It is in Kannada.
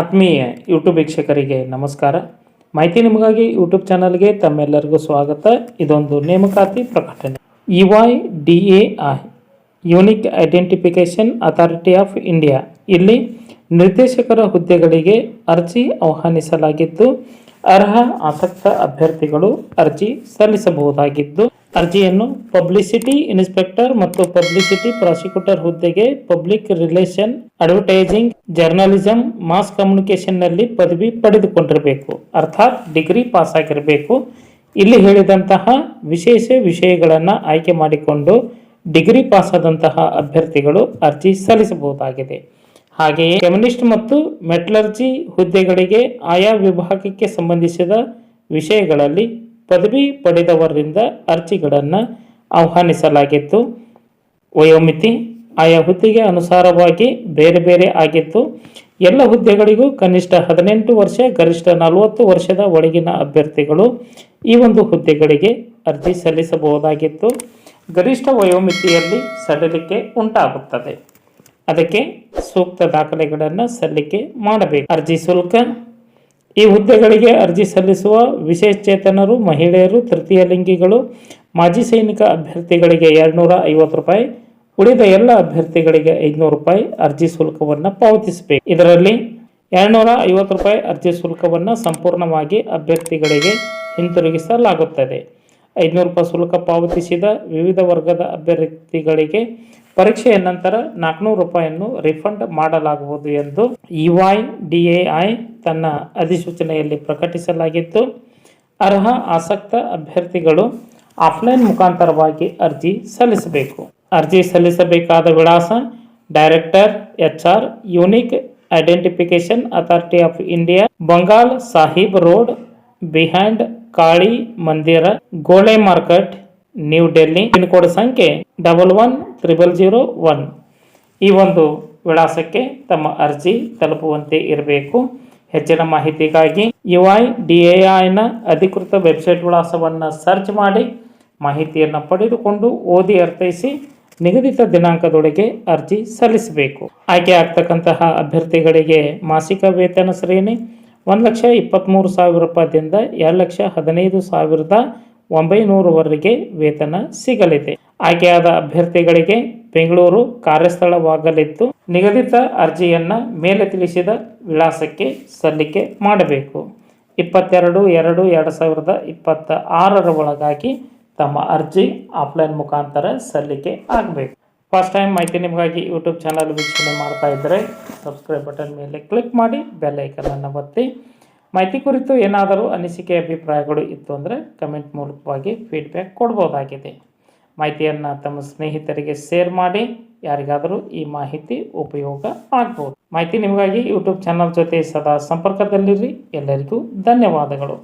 ಆತ್ಮೀಯ ಯೂಟ್ಯೂಬ್ ವೀಕ್ಷಕರಿಗೆ ನಮಸ್ಕಾರ. ಮಾಹಿತಿ ನಿಮಗಾಗಿ ಯೂಟ್ಯೂಬ್ ಚಾನಲ್ಗೆ ತಮ್ಮೆಲ್ಲರಿಗೂ ಸ್ವಾಗತ. ಇದೊಂದು ನೇಮಕಾತಿ ಪ್ರಕಟಣೆ. U I D A I unique identification authority of India ಇಲ್ಲಿ ನಿರ್ದೇಶಕರ ಹುದ್ದೆಗಳಿಗೆ ಅರ್ಜಿ ಆಹ್ವಾನಿಸಲಾಗಿದ್ದು, ಅರ್ಹ ಆಸಕ್ತ ಅಭ್ಯರ್ಥಿಗಳು ಅರ್ಜಿ ಸಲ್ಲಿಸಬಹುದಾಗಿದ್ದು ಅರ್ಜಿಯನ್ನು ಪಬ್ಲಿಸಿಟಿ ಇನ್ಸ್ಪೆಕ್ಟರ್ ಮತ್ತು ಪಬ್ಲಿಸಿಟಿ ಪ್ರಾಸಿಕ್ಯೂಟರ್ ಹುದ್ದೆಗೆ public relation advertising journalism mass ಕಮ್ಯುನಿಕೇಶನ್ನಲ್ಲಿ ಪದವಿ ಪಡೆದುಕೊಂಡಿರಬೇಕು. ಅರ್ಥಾತ್ ಡಿಗ್ರಿ ಪಾಸ್ ಆಗಿರಬೇಕು. ಇಲ್ಲಿ ಹೇಳಿದಂತಹ ವಿಶೇಷ ವಿಷಯಗಳನ್ನು ಆಯ್ಕೆ ಮಾಡಿಕೊಂಡು ಡಿಗ್ರಿ ಪಾಸ್ ಆದಂತಹ ಅಭ್ಯರ್ಥಿಗಳು ಅರ್ಜಿ ಸಲ್ಲಿಸಬಹುದಾಗಿದೆ. ಹಾಗೆಯೇ ಕಮ್ಯುನಿಸ್ಟ್ ಮತ್ತು ಮೆಟ್ಲರ್ಜಿ ಹುದ್ದೆಗಳಿಗೆ ಆಯಾ ವಿಭಾಗಕ್ಕೆ ಸಂಬಂಧಿಸಿದ ವಿಷಯಗಳಲ್ಲಿ ಪದವಿ ಪಡೆದವರಿಂದ ಅರ್ಜಿಗಳನ್ನು ಆಹ್ವಾನಿಸಲಾಗಿತ್ತು. ವಯೋಮಿತಿ, ಆಯಾ ಹುದ್ದೆಗೆ ಅನುಸಾರವಾಗಿ ಬೇರೆ ಬೇರೆ ಆಗಿತ್ತು. ಎಲ್ಲ ಹುದ್ದೆಗಳಿಗೂ ಕನಿಷ್ಠ ಹದಿನೆಂಟು ವರ್ಷ, ಗರಿಷ್ಠ ನಲವತ್ತು ವರ್ಷದ ಒಳಗಿನ ಅಭ್ಯರ್ಥಿಗಳು ಈ ಒಂದು ಹುದ್ದೆಗಳಿಗೆ ಅರ್ಜಿ ಸಲ್ಲಿಸಬಹುದಾಗಿತ್ತು. ಗರಿಷ್ಠ ವಯೋಮಿತಿಯಲ್ಲಿ ಸಡಿಲಿಕೆ ಉಂಟಾಗುತ್ತದೆ. ಅದಕ್ಕೆ ಸೂಕ್ತ ದಾಖಲೆಗಳನ್ನು ಸಲ್ಲಿಕೆ ಮಾಡಬೇಕು. ಅರ್ಜಿ ಶುಲ್ಕ ಈ ಹುದ್ದೆಗಳಿಗೆ ಅರ್ಜಿ ಸಲ್ಲಿಸುವ ವಿಶೇಷಚೇತನರು ಮಹಿಳೆಯರು, ತೃತೀಯ ಲಿಂಗಿಗಳು, ಮಾಜಿ ಸೈನಿಕ ಅಭ್ಯರ್ಥಿಗಳಿಗೆ ಎರಡುನೂರ ಐವತ್ತು ರೂಪಾಯಿ, ಉಳಿದ ಎಲ್ಲ ಅಭ್ಯರ್ಥಿಗಳಿಗೆ ಐದುನೂರು ರೂಪಾಯಿ ಅರ್ಜಿ ಶುಲ್ಕವನ್ನು ಪಾವತಿಸಬೇಕು. ಇದರಲ್ಲಿ ಎರಡುನೂರ ಐವತ್ತು ರೂಪಾಯಿ ಅರ್ಜಿ ಶುಲ್ಕವನ್ನು ಸಂಪೂರ್ಣವಾಗಿ ಅಭ್ಯರ್ಥಿಗಳಿಗೆ ಹಿಂತಿರುಗಿಸಲಾಗುತ್ತದೆ. ಐದುನೂರು ರೂಪಾಯಿ ಶುಲ್ಕ ಪಾವತಿಸಿದ ವಿವಿಧ ವರ್ಗದ ಅಭ್ಯರ್ಥಿಗಳಿಗೆ ಪರೀಕ್ಷೆಯ ನಂತರ ನಾಲ್ಕುನೂರು ರೂಪಾಯಿಯನ್ನು ರಿಫಂಡ್ ಮಾಡಲಾಗುವುದು ಎಂದು ಇ ಡಿಎಐ ತನ್ನ ಅಧಿಸೂಚನೆಯಲ್ಲಿ ಪ್ರಕಟಿಸಲಾಗಿತ್ತು. ಅರ್ಹ, ಆಸಕ್ತ ಅಭ್ಯರ್ಥಿಗಳು ಆಫ್ಲೈನ್ ಮುಖಾಂತರವಾಗಿ ಅರ್ಜಿ ಸಲ್ಲಿಸಬೇಕು. ಅರ್ಜಿ ಸಲ್ಲಿಸಬೇಕಾದ ವಿಳಾಸ director H R unique identification authority of India, Bangla Sahib road, behind Kali Mandir, Gole market, new Delhi. Pin code ಸಂಖ್ಯೆ double one triple zero one ಈ ಒಂದು ವಿಳಾಸಕ್ಕೆ ತಮ್ಮ ಅರ್ಜಿ ತಲುಪುವಂತೆ ಇರಬೇಕು ಹೆಚ್ಚಿನ ಮಾಹಿತಿಗಾಗಿ ಯು ಐ ಡಿ ಎ ಐನ ಅಧಿಕೃತ ವೆಬ್ಸೈಟ್ ವಿಳಾಸವನ್ನು ಸರ್ಚ್ ಮಾಡಿ ಮಾಹಿತಿಯನ್ನು ಪಡೆದುಕೊಂಡು ಓದಿ ಅರ್ಥೈಸಿ ನಿಗದಿತ ದಿನಾಂಕದೊಳಗೆ ಅರ್ಜಿ ಸಲ್ಲಿಸಬೇಕು. ಆಯ್ಕೆ ಆಗ್ತಕ್ಕಂತಹ ಅಭ್ಯರ್ಥಿಗಳಿಗೆ ಮಾಸಿಕ ವೇತನ ಶ್ರೇಣಿ ಒಂದು ಲಕ್ಷ ಇಪ್ಪತ್ತ್ಮೂರು ಸಾವಿರ ರೂಪಾಯಿದಿಂದ ಎರಡು ಲಕ್ಷ ಹದಿನೈದು ಸಾವಿರದ ಒಂಬೈನೂರವರೆಗೆ ವೇತನ ಸಿಗಲಿದೆ. ಆಯ್ಕೆಯಾದ ಅಭ್ಯರ್ಥಿಗಳಿಗೆ ಬೆಂಗಳೂರು ಕಾರ್ಯಸ್ಥಳವಾಗಲಿದ್ದು ನಿಗದಿತ ಅರ್ಜಿಯನ್ನು ಮೇಲೆ ತಿಳಿಸಿದ ವಿಳಾಸಕ್ಕೆ ಸಲ್ಲಿಕೆ ಮಾಡಬೇಕು. ಇಪ್ಪತ್ತೆರಡು, ಎರಡು ಎರಡು ಸಾವಿರದ ಇಪ್ಪತ್ತ ಆರರ ಒಳಗಾಗಿ ತಮ್ಮ ಅರ್ಜಿ ಆಫ್ಲೈನ್ ಮುಖಾಂತರ ಸಲ್ಲಿಕೆ ಆಗಬೇಕು. ಫಸ್ಟ್ ಟೈಮ್ ಮಾಹಿತಿ ನಿಮಗಾಗಿ ಯೂಟ್ಯೂಬ್ ಚಾನಲ್ ವೀಕ್ಷಣೆ ಮಾಡ್ತಾ ಇದ್ದರೆ ಸಬ್ಸ್ಕ್ರೈಬ್ ಬಟನ್ ಮೇಲೆ ಕ್ಲಿಕ್ ಮಾಡಿ ಬೆಲ್ ಐಕನನ್ನು ಒತ್ತಿ. ಮಾಹಿತಿ ಕುರಿತು ಏನಾದರೂ ಅನಿಸಿಕೆ, ಅಭಿಪ್ರಾಯಗಳು ಇತ್ತು ಅಂದರೆ ಕಮೆಂಟ್ ಮೂಲಕವಾಗಿ ಫೀಡ್ಬ್ಯಾಕ್ ಕೊಡ್ಬೋದಾಗಿದೆ. ಮಾಹಿತಿಯನ್ನು ತಮ್ಮ ಸ್ನೇಹಿತರಿಗೆ ಶೇರ್ ಮಾಡಿ, ಯಾರಿಗಾದರೂ ಈ ಮಾಹಿತಿ ಉಪಯೋಗ ಆಗ್ಬೋದು. ಮಾಹಿತಿ ನಿಮಗಾಗಿ ಯೂಟ್ಯೂಬ್ ಚಾನಲ್ ಜೊತೆ ಸದಾ ಸಂಪರ್ಕದಲ್ಲಿರಿ. ಎಲ್ಲರಿಗೂ ಧನ್ಯವಾದಗಳು.